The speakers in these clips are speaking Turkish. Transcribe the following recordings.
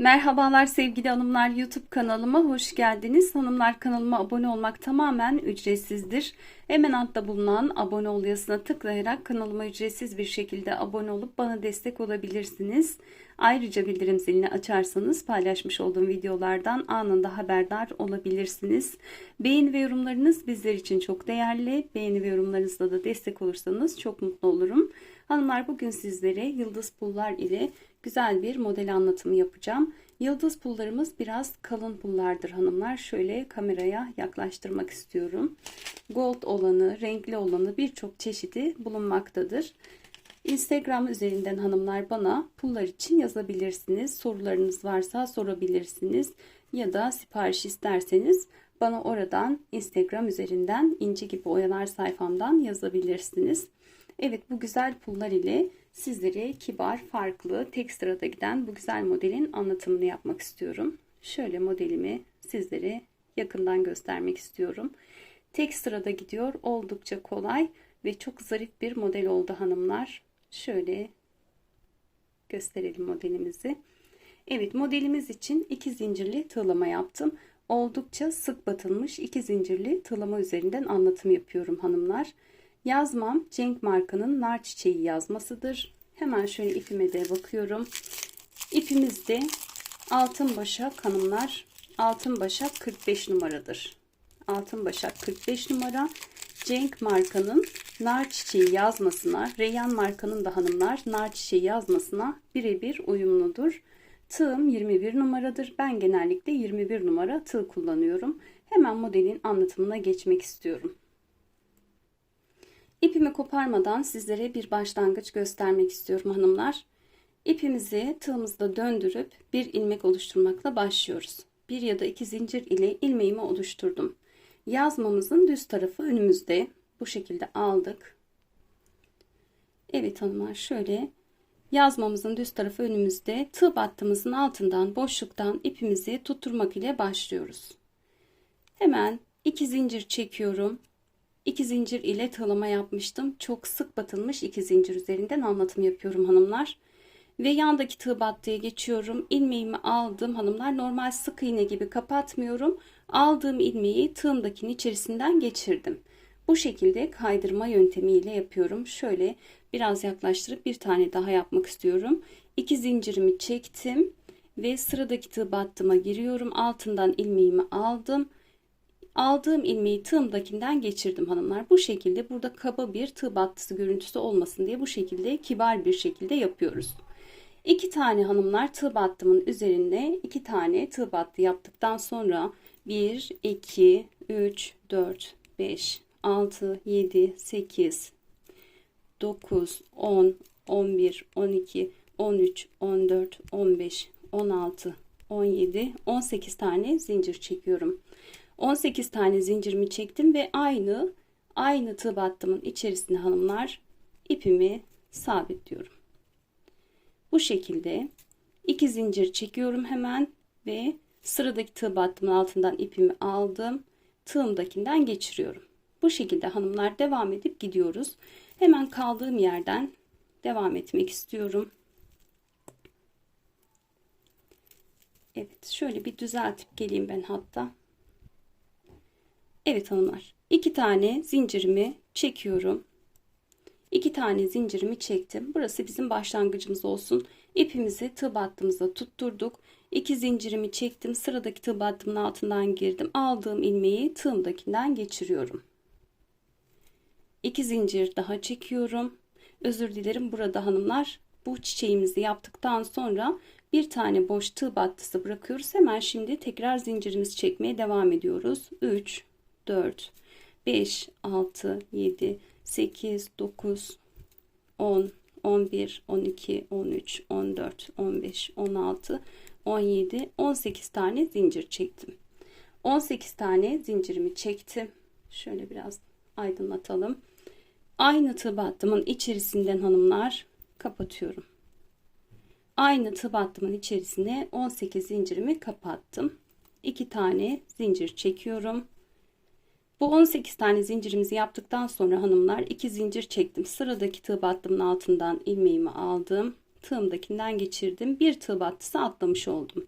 Merhabalar sevgili hanımlar YouTube kanalıma hoş geldiniz. Hanımlar kanalıma abone olmak tamamen ücretsizdir. Hemen altta bulunan abone ol yazısına tıklayarak kanalıma ücretsiz bir şekilde abone olup bana destek olabilirsiniz. Ayrıca bildirim zilini açarsanız paylaşmış olduğum videolardan anında haberdar olabilirsiniz. Beğeni ve yorumlarınız bizler için çok değerli. Beğeni ve yorumlarınızla da destek olursanız çok mutlu olurum. Hanımlar bugün sizlere yıldız pullar ile güzel bir model anlatımı yapacağım. Yıldız pullarımız biraz kalın pullardır hanımlar. Şöyle kameraya yaklaştırmak istiyorum. Gold olanı, renkli olanı birçok çeşidi bulunmaktadır. Instagram üzerinden hanımlar bana pullar için yazabilirsiniz. Sorularınız varsa sorabilirsiniz. Ya da sipariş isterseniz bana oradan Instagram üzerinden inci gibi oyalar sayfamdan yazabilirsiniz. Evet bu güzel pullar ile sizlere kibar, farklı, tek sırada giden bu güzel modelin anlatımını yapmak istiyorum. Şöyle modelimi sizlere yakından göstermek istiyorum. Tek sırada gidiyor. Oldukça kolay ve çok zarif bir model oldu hanımlar. Şöyle gösterelim modelimizi. Evet modelimiz için iki zincirli tığlama yaptım. Oldukça sık batılmış iki zincirli tığlama üzerinden anlatım yapıyorum hanımlar. Yazmam Cenk markanın nar çiçeği yazmasıdır. Hemen şöyle ipime de bakıyorum. İpimizde altın başak hanımlar altın başak 45 numaradır. Altın başak 45 numara Cenk markanın nar çiçeği yazmasına, Reyyan markanın da hanımlar nar çiçeği yazmasına birebir uyumludur. Tığım 21 numaradır. Ben genellikle 21 numara tığ kullanıyorum. Hemen modelin anlatımına geçmek istiyorum. İpimi koparmadan sizlere bir başlangıç göstermek istiyorum hanımlar. İpimizi tığımızda döndürüp bir ilmek oluşturmakla başlıyoruz. Bir ya da iki zincir ile ilmeğimi oluşturdum. Yazmamızın düz tarafı önümüzde. Bu şekilde aldık. Evet hanımlar şöyle yazmamızın düz tarafı önümüzde. Tığ battığımızın altından boşluktan ipimizi tutturmak ile başlıyoruz. Hemen iki zincir çekiyorum. 2 zincir ile tığlama yapmıştım. Çok sık batılmış 2 zincir üzerinden anlatım yapıyorum hanımlar. Ve yandaki tığ battıya geçiyorum. İlmeğimi aldım hanımlar. Normal sık iğne gibi kapatmıyorum. Aldığım ilmeği tığımdakinin içerisinden geçirdim. Bu şekilde kaydırma yöntemiyle yapıyorum. Şöyle biraz yaklaştırıp bir tane daha yapmak istiyorum. 2 zincirimi çektim ve sıradaki tığ battıma giriyorum. Altından ilmeğimi aldım aldığım ilmeği tığımdakinden geçirdim hanımlar. Bu şekilde burada kaba bir tığ battısı görüntüsü olmasın diye bu şekilde kibar bir şekilde yapıyoruz. İki tane hanımlar tığ battımın üzerinde iki tane tığ battı yaptıktan sonra 1, 2, 3, 4, 5, 6, 7, 8, 9, 10, 11, 12, 13, 14, 15, 16, 17, 18 tane zincir çekiyorum. 18 tane zincirimi çektim ve aynı aynı tığ battımın içerisine hanımlar ipimi sabitliyorum. Bu şekilde iki zincir çekiyorum hemen ve sıradaki tığ battımın altından ipimi aldım. Tığımdakinden geçiriyorum. Bu şekilde hanımlar devam edip gidiyoruz. Hemen kaldığım yerden devam etmek istiyorum. Evet şöyle bir düzeltip geleyim ben hatta. Evet hanımlar. iki tane zincirimi çekiyorum. İki tane zincirimi çektim. Burası bizim başlangıcımız olsun. İpimizi tığ battığımızda tutturduk. İki zincirimi çektim. Sıradaki tığ battımın altından girdim. Aldığım ilmeği tığımdakinden geçiriyorum. İki zincir daha çekiyorum. Özür dilerim burada hanımlar. Bu çiçeğimizi yaptıktan sonra bir tane boş tığ battısı bırakıyoruz. Hemen şimdi tekrar zincirimizi çekmeye devam ediyoruz. 3 4, 5, 6, 7, 8, 9, 10, 11, 12, 13, 14, 15, 16, 17, 18 tane zincir çektim. 18 tane zincirimi çektim. Şöyle biraz aydınlatalım. Aynı tığ battımın içerisinden hanımlar kapatıyorum. Aynı tığ battımın içerisine 18 zincirimi kapattım. 2 tane zincir çekiyorum. Bu 18 tane zincirimizi yaptıktan sonra hanımlar 2 zincir çektim. Sıradaki tığ battımın altından ilmeğimi aldım. Tığımdakinden geçirdim. Bir tığ battısı atlamış oldum.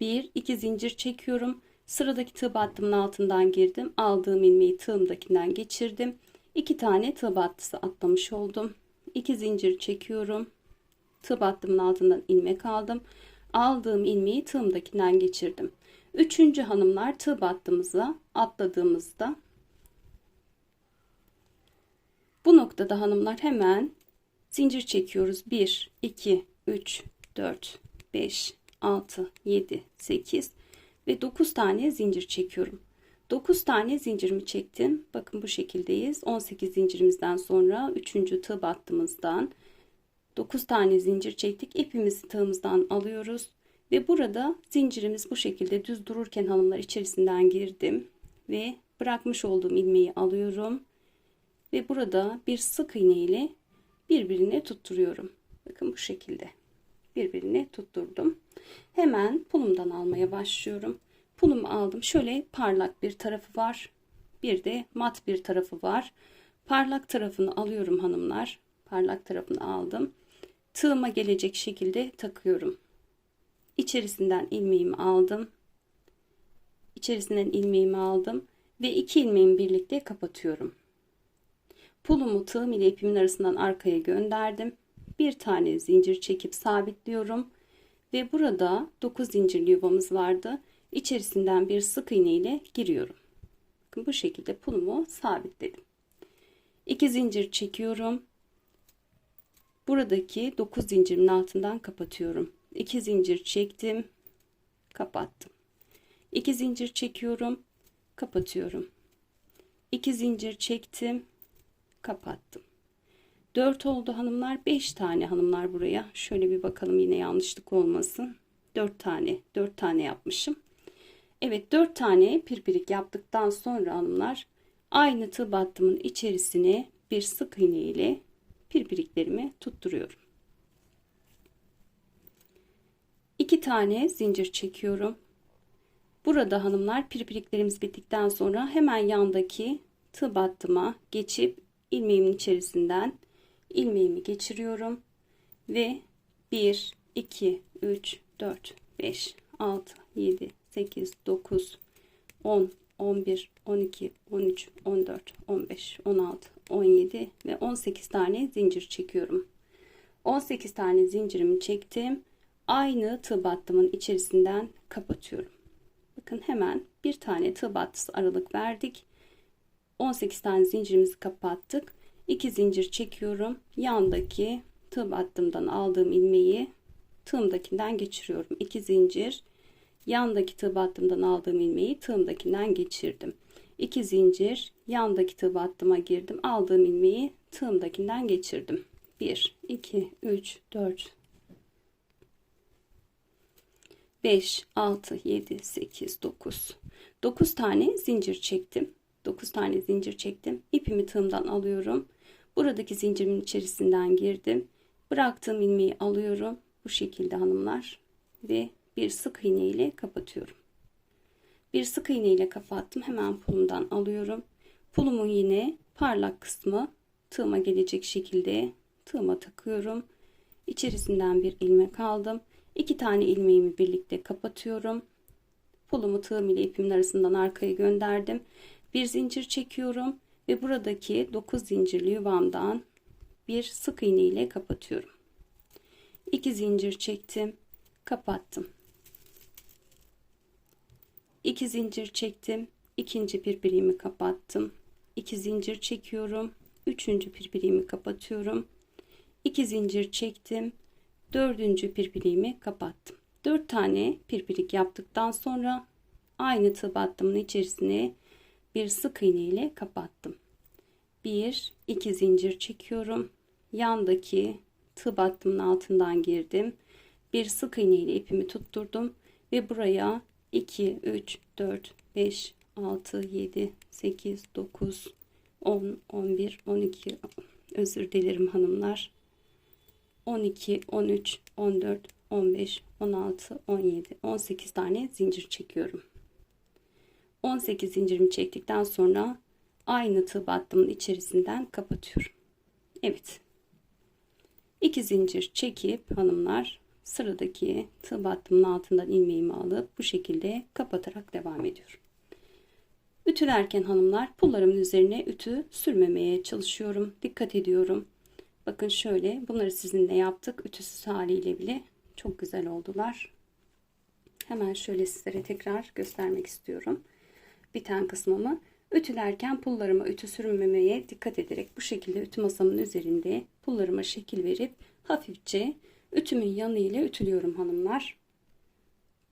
1 2 zincir çekiyorum. Sıradaki tığ battımın altından girdim. Aldığım ilmeği tığımdakinden geçirdim. 2 tane tığ battısı atlamış oldum. 2 zincir çekiyorum. Tığ battımın altından ilmek aldım. Aldığım ilmeği tığımdakinden geçirdim. Üçüncü hanımlar tığ battığımıza atladığımızda bu noktada hanımlar hemen zincir çekiyoruz. 1, 2, 3, 4, 5, 6, 7, 8 ve 9 tane zincir çekiyorum. 9 tane zincirimi çektim. Bakın bu şekildeyiz. 18 zincirimizden sonra 3. tığ battığımızdan 9 tane zincir çektik. İpimizi tığımızdan alıyoruz. Ve burada zincirimiz bu şekilde düz dururken hanımlar içerisinden girdim. Ve bırakmış olduğum ilmeği alıyorum. Ve burada bir sık iğne ile birbirine tutturuyorum. Bakın bu şekilde birbirine tutturdum. Hemen pulumdan almaya başlıyorum. Pulumu aldım. Şöyle parlak bir tarafı var. Bir de mat bir tarafı var. Parlak tarafını alıyorum hanımlar. Parlak tarafını aldım. Tığıma gelecek şekilde takıyorum. İçerisinden ilmeğimi aldım. İçerisinden ilmeğimi aldım ve iki ilmeğimi birlikte kapatıyorum. Pulumu tığım ile ipimin arasından arkaya gönderdim. Bir tane zincir çekip sabitliyorum ve burada 9 zincirli yuvamız vardı. İçerisinden bir sık iğne ile giriyorum. Bakın bu şekilde pulumu sabitledim. 2 zincir çekiyorum. Buradaki 9 zincirin altından kapatıyorum. 2 zincir çektim. Kapattım. 2 zincir çekiyorum. Kapatıyorum. 2 zincir çektim. Kapattım. 4 oldu hanımlar. 5 tane hanımlar buraya. Şöyle bir bakalım yine yanlışlık olmasın. 4 tane. 4 tane yapmışım. Evet 4 tane pirpirik yaptıktan sonra hanımlar aynı tığ battımın içerisine bir sık iğne ile pirpiriklerimi tutturuyorum. 2 tane zincir çekiyorum. Burada hanımlar pirpiriklerimiz bittikten sonra hemen yandaki tığ battıma geçip ilmeğimin içerisinden ilmeğimi geçiriyorum ve 1 2 3 4 5 6 7 8 9 10 11 12 13 14 15 16 17 ve 18 tane zincir çekiyorum. 18 tane zincirimi çektim. Aynı tığ battımın içerisinden kapatıyorum. Bakın hemen bir tane tığ battısı aralık verdik 18 tane zincirimizi kapattık. 2 zincir çekiyorum. Yandaki tığ battımdan aldığım ilmeği tığımdakinden geçiriyorum. 2 zincir. Yandaki tığ battımdan aldığım ilmeği tığımdakinden geçirdim. 2 zincir. Yandaki tığ battıma girdim. Aldığım ilmeği tığımdakinden geçirdim. 1 2 3 4 5 6 7 8 9 9 tane zincir çektim 9 tane zincir çektim. İpimi tığımdan alıyorum. Buradaki zincirimin içerisinden girdim. Bıraktığım ilmeği alıyorum. Bu şekilde hanımlar. Ve bir sık iğne ile kapatıyorum. Bir sık iğne ile kapattım. Hemen pulumdan alıyorum. Pulumun yine parlak kısmı tığıma gelecek şekilde tığıma takıyorum. İçerisinden bir ilmek aldım iki tane ilmeğimi birlikte kapatıyorum. Pulumu tığım ile ipimin arasından arkaya gönderdim bir zincir çekiyorum ve buradaki 9 zincirli yuvamdan bir sık iğne ile kapatıyorum. 2 zincir çektim kapattım. 2 zincir çektim ikinci birbirimi kapattım. 2 zincir çekiyorum üçüncü birbirimi kapatıyorum. 2 zincir çektim dördüncü birbirimi kapattım. 4 tane pirpirik yaptıktan sonra aynı tığ battımın içerisine bir sık iğne ile kapattım. 1 2 zincir çekiyorum. Yandaki tığ battımın altından girdim. Bir sık iğne ile ipimi tutturdum ve buraya 2 3 4 5 6 7 8 9 10 11 12 özür dilerim hanımlar. 12 13 14 15 16 17 18 tane zincir çekiyorum 18 zincirimi çektikten sonra aynı tığ battımın içerisinden kapatıyorum. Evet. 2 zincir çekip hanımlar sıradaki tığ battımın altından ilmeğimi alıp bu şekilde kapatarak devam ediyorum. Ütülerken hanımlar pullarımın üzerine ütü sürmemeye çalışıyorum. Dikkat ediyorum. Bakın şöyle bunları sizinle yaptık. Ütüsüz haliyle bile çok güzel oldular. Hemen şöyle sizlere tekrar göstermek istiyorum. Biten kısmımı ütülerken pullarıma ütü sürmemeye dikkat ederek bu şekilde ütü masamın üzerinde pullarıma şekil verip hafifçe ütümün yanıyla ütülüyorum hanımlar.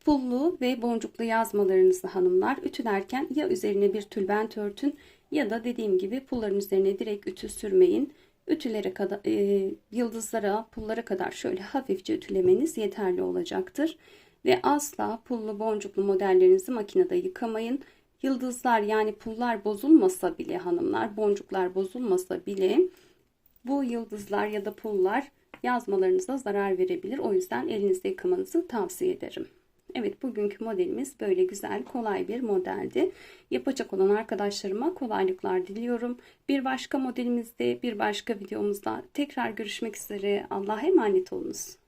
Pullu ve boncuklu yazmalarınızı hanımlar ütülerken ya üzerine bir tülbent örtün ya da dediğim gibi pulların üzerine direkt ütü sürmeyin. Ütülere kadar, e, yıldızlara, pullara kadar şöyle hafifçe ütülemeniz yeterli olacaktır. Ve asla pullu boncuklu modellerinizi makinede yıkamayın. Yıldızlar yani pullar bozulmasa bile hanımlar, boncuklar bozulmasa bile bu yıldızlar ya da pullar yazmalarınıza zarar verebilir. O yüzden elinizde yıkamanızı tavsiye ederim. Evet bugünkü modelimiz böyle güzel kolay bir modeldi. Yapacak olan arkadaşlarıma kolaylıklar diliyorum. Bir başka modelimizde bir başka videomuzda tekrar görüşmek üzere. Allah'a emanet olunuz.